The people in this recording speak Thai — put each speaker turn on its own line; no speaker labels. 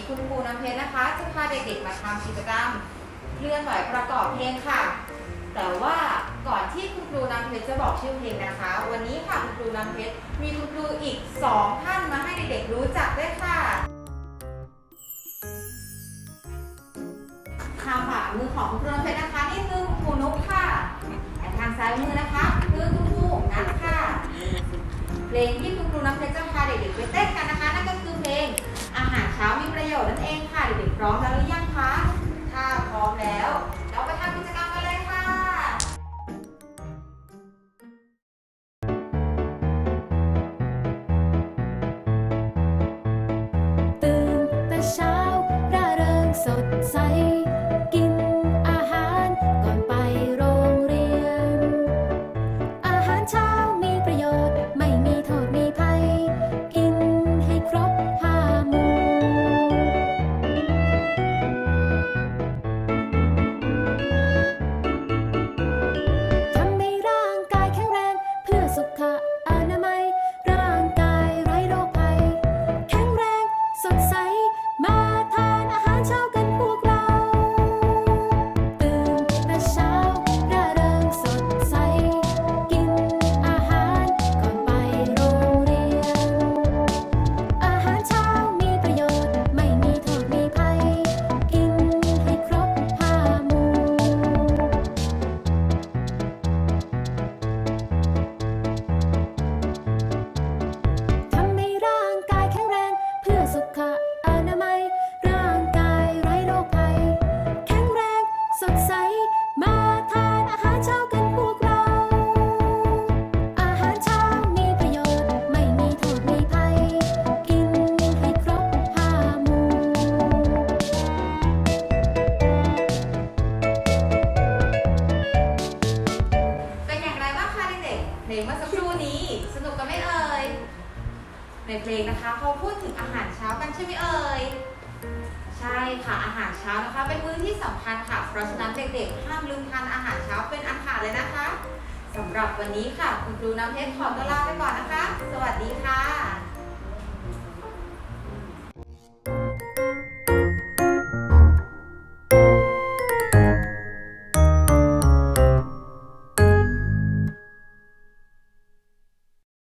นี้คุณครูน้ำเพชรนะคะ จะพาเด็กๆมาทำกิจกรรมเคลื่อนไหวประกอบเพลงค่ะ แต่ว่าก่อนที่คุณครูน้ำเพชรจะบอกชื่อเพลงนะคะ วันนี้ค่ะคุณครูน้ำเพชรมีคุณครูอีกสองท่านมาให้เด็กๆรู้จักด้วยค่ะทางขวามือของคุณครูน้ำเพชรนะคะนี่คือคุณครูนุ๊กค่ะทางซ้ายมือนะคะคือคุณครูนัทค่ะ เพลงที่คุณครูน้ำเพชรจะพาเด็กๆไปเต้นกันนะคะ ลงเมื่อ
สักครู่นี้ สนุกกันไหมเอ่ย ในเพ
ลงนะคะเขาพูดถึงอาหารเช้ากันใช่ไหมเอ่ย ใช่ค่ะอาหารเช้านะคะเป็นมื้อที่สำคัญค่ะ เพราะฉะนั้นเด็กๆห้ามลืมทานอาหารเช้าเป็นอันขาดเลยนะคะสำหรับวันนี้ค่ะ คุณครูน้ำเพชรขอตัวลาไปก่อนนะคะ สวัสดีค่ะ